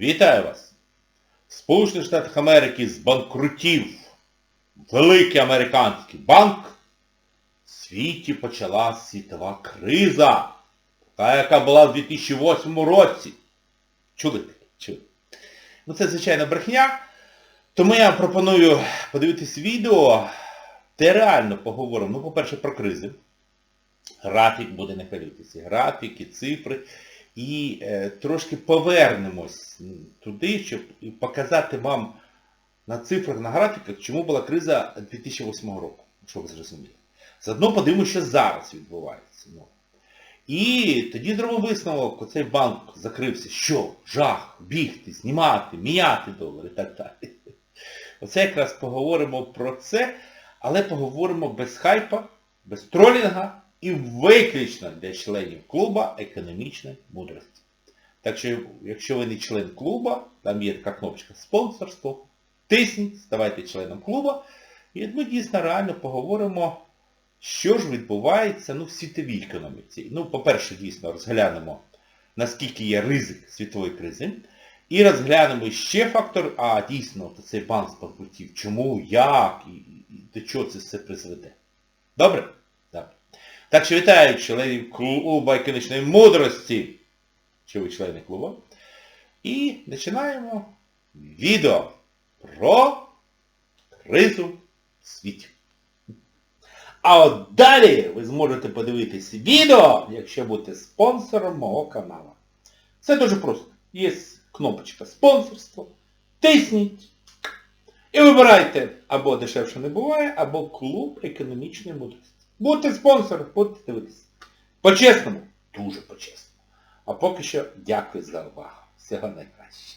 Вітаю вас! Сполучених Штатах Америки збанкрутів великий американський банк. В світі почала світова криза. Та, яка була в 2008 році. Чули? Чули? Ну це, звичайно, брехня. Тому я пропоную подивитись відео, де реально поговоримо, ну, по-перше, про кризи. Графік буде не хвилюйтеся. Графіки, цифри. І е, трошки повернемось туди, щоб показати вам на цифрах, на графіках, чому була криза 2008 року, щоб ви зрозуміли. Заодно подивимося, що зараз відбувається. Ну. І тоді зробимо висновок, оцей банк закрився. Що? Жах, бігти, знімати, міняти долари і так далі. Оце якраз поговоримо про це, але поговоримо без хайпа, без тролінга і виключно для членів клуба економічної мудрості. Так що, якщо ви не член клуба, там є така кнопочка спонсорство, тисніть, ставайте членом клуба, і ми дійсно реально поговоримо, що ж відбувається ну, в світовій економіці. Ну, по-перше, дійсно розглянемо, наскільки є ризик світової кризи. І розглянемо ще фактор, а дійсно цей банк збанкрутів, чому, як і до чого це все призведе. Добре? Добре. Так що вітаю членів клубу економічної мудрості, що ви члени клубу. І починаємо відео про кризу в світі. А от далі ви зможете подивитись відео, якщо будете спонсором мого каналу. Це дуже просто. Є кнопочка спонсорство. Тисніть. І вибирайте або дешевше не буває, або клуб економічної мудрості. Будьте спонсором, будьте дивитися. По-чесному, дуже по-чесному. А поки що дякую за увагу. Всього найкраще.